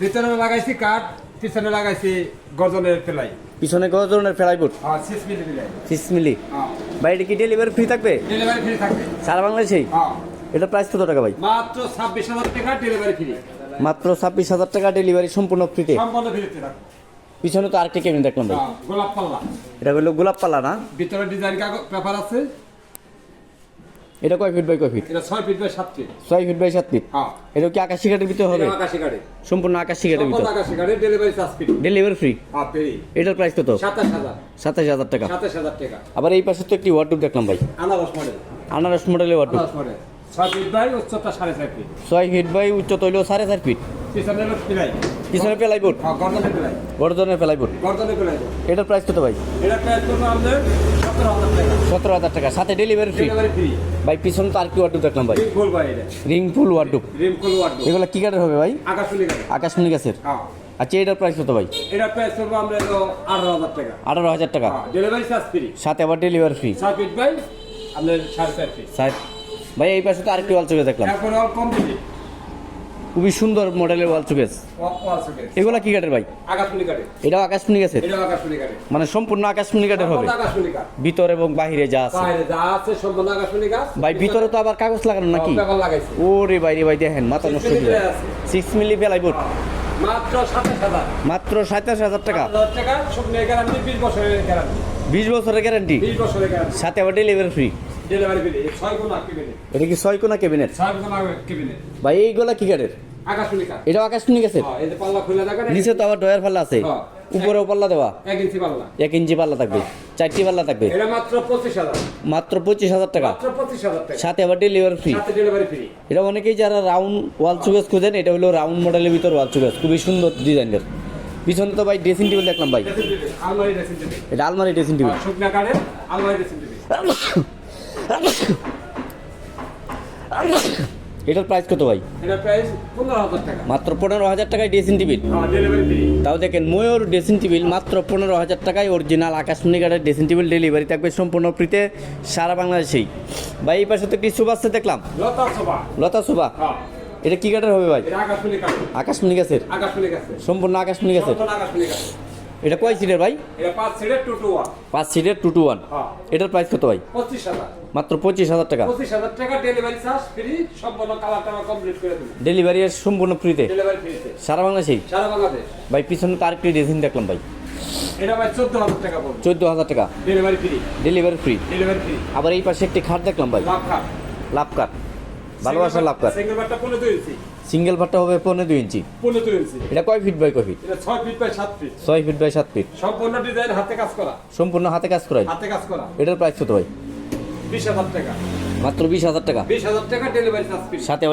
ভিতরে লাগাইছি কাঠ পিছনে লাগাইছি গজনের পেলাই পিছনে ধরনের ফেলাই হ্যাঁ সিক্স মিলি হ্যাঁ। ভাই এটা কি ডেলিভারি ফ্রি থাকবে? ডেলিভারি ফ্রি থাকবে। সারা বাংলাদেশেই হ্যাঁ। এটা প্রাইস কত টাকা ভাই? মাত্র ছাব্বিশ হাজার টাকা ডেলিভারি ফ্রি মাত্র ছাব্বিশ হাজার টাকা ডেলিভারি সম্পূর্ণ ফ্রিতে সম্পূর্ণ ফ্রিতে পিছনে তো আরেকটা কেমন দেখলাম ভাই। হ্যাঁ, গোলাপ পাল্লা। এটা হলো গোলাপ পালা না? ভিতরে ডিজাইন কাগজ পেপার আছে। এটা কয় ফিট বাই কয় ফিট এটা ছয় ফিট বাই সাত ফিট ছয় ফিট বাই সাত ফিট হ্যাঁ। এটা কি আকাশি কাঠের ভিতরে হবে? আকাশি গাড়ি সম্পূর্ণ আকাশি কাঠের ভিতরে। আকাশি গাড়ি delivery charge free delivery free হ্যাঁ ফ্রি এটার প্রাইস কত? সাতাশ হাজার। সাতাশ হাজার টাকা। সাতাশ হাজার টাকা। আবার এই পাশে তো একটি ওয়ার্ডরোব দেখলাম ভাই। আনারস মডেল আনারস মডেলের ওয়ার্ডরোব আনারস মডেল ছয় ফিট বাই উচ্চতা সাড়ে চার ফিট ছয় ফিট বাই উচ্চতা সাড়ে চার ফিট পিছনে হলো পিলাই পিছনে পেলাই বোর্ড হ্যাঁ গর্দনে পিলাই বড় ধরনের পেলাই বোর্ড গর্দনে পিলাই এটার প্রাইস কত ভাই? এটা প্রাইস আমাদের? সতেরো হাজার টাকা। সাথে ডেলিভারি ফ্রি ভাই পিছনে তো আর কি দেখলাম ভাই? রিম ফুল ভাই এটা। Ring full wardrobe rim full word এগুলো কি কাঠের হবে ভাই? আকাশমণি গাছের হ্যাঁ। আচ্ছা এটার প্রাইস কত ভাই? এটা প্রাইস করব আমরা আঠারো হাজার টাকা। আঠারো হাজার টাকা। হ্যাঁ ডেলিভারি চার্জ ফ্রি সাথে আবার ডেলিভারি ফ্রি ছয় ফিট আপনার সাড়ে চার ফিট ভাই এই পাশে তো আরেকটি ওয়াল চোখে দেখলাম। এখন অল কমপ্লিট খুবই সুন্দর মডেলের ওয়াল সুকেস এগুলা কি কাঠের ভাই? এটাও আকাশমণি গাছের মানে সম্পূর্ণ আকাশমণি কাঠের হবে। ভিতর এবং বাহিরে যা আছে। ভাই ভিতরে তো আবার কাগজ লাগানো নাকি? ওরে বাইরে ভাই দেখেন মাথা নষ্ট হয়ে সিক্স মিলি বেলাই বোর্ড মাত্র সাতাশ হাজার। টাকা। বিশ বছরের গ্যারান্টি সাথে আবার ডেলিভারি ফ্রি এটা কি ছয় কোনা কেবিনেট ভাই এইগুলা কি কাঠের এটাও আকাশমণি গাছের হ্যাঁ, নিচে তো আবার ডয়ার পাল্লা আছে। হ্যাঁ। উপরেও পাল্লা দেওয়া। এক ইঞ্চি পাল্লা। এক ইঞ্চি পাল্লা থাকবে। চারটি পাল্লা থাকবে। এটা মাত্র পঁচিশ হাজার। মাত্র পঁচিশ হাজার টাকা। সাথে আবার ডেলিভারি ফ্রি সাথে ডেলিভারি ফ্রি এটা অনেকেই যারা রাউন্ড ওয়াল চুকেস খুঁজেন এটা হলো রাউন্ড মডেলের ভিতর ওয়াল চুকেস খুবই সুন্দর ডিজাইনের পিছনে তো ভাই ড্রেসিং টেবিল দেখলাম ভাই। আলমারি ড্রেসিং টেবিল এটা আলমারি ড্রেসিং টেবিল শুকনা কাঠের আলমারি ড্রেসিং টেবিল এটার প্রাইস কত ভাই? মাত্র পনেরো হাজার টাকায় ড্রেসিং টেবিল হ্যাঁ ডেলিভারি ফ্রি তাও দেখেন ময়ূর ড্রেসিং টেবিল মাত্র পনেরো হাজার টাকায় অরিজিনাল আকাশমণি কাঠের ড্রেসিং টেবিল ডেলিভারি থাকবে সম্পূর্ণ ফ্রিতে সারা বাংলাদেশেই। ভাই এই পাশে তো সুপ আসছে দেখলাম। লতা সুবা হ্যাঁ। এটা কি কাঠের হবে ভাই? আকাশমণি গাছের সম্পূর্ণ আকাশমণি গাছের এটা কয় সিটের ভাই? এটা পাঁচ সিটের টু টু ওয়ান হ্যাঁ। এটার প্রাইস কত ভাই? মাত্র পঁচিশ হাজার টাকা। ডেলিভারি চার্জ ফ্রি সম্পূর্ণ কালার টাকা কমপ্লিট করে দেবো। ডেলিভারি সম্পূর্ণ ফ্রিতে সারা বাংলাদেশেই? সারা বাংলাদেশ। ভাই পিছনে তো আরেকটি ড্রেসিং দেখলাম ভাই। এটা ভাই চোদ্দ হাজার টাকা delivery free delivery free delivery free আবার এই পাশে একটি খাট দেখলাম ভাই। লাভ কাঠ ভালোবাসার লাভ কাঠ সিঙ্গেল ভাটটা হবে পনেরো দুই ইঞ্চি। পনেরো ইঞ্চি। এটা কয় ফিট বাই কয় ফিট এটা ছয় ফিট বাই সাত ফিট ছয় ফিট বাই সাত ফিট সম্পূর্ণ ডিজাইন হাতে কাজ করা। সম্পূর্ণ হাতে কাজ করা হাতে কাজ করা। এটার প্রাইস কত ভাই? বিশ হাজার টাকা। মাত্র বিশ হাজার টাকা। বিশ হাজার টাকা ডেলিভারি চার্জ সাথে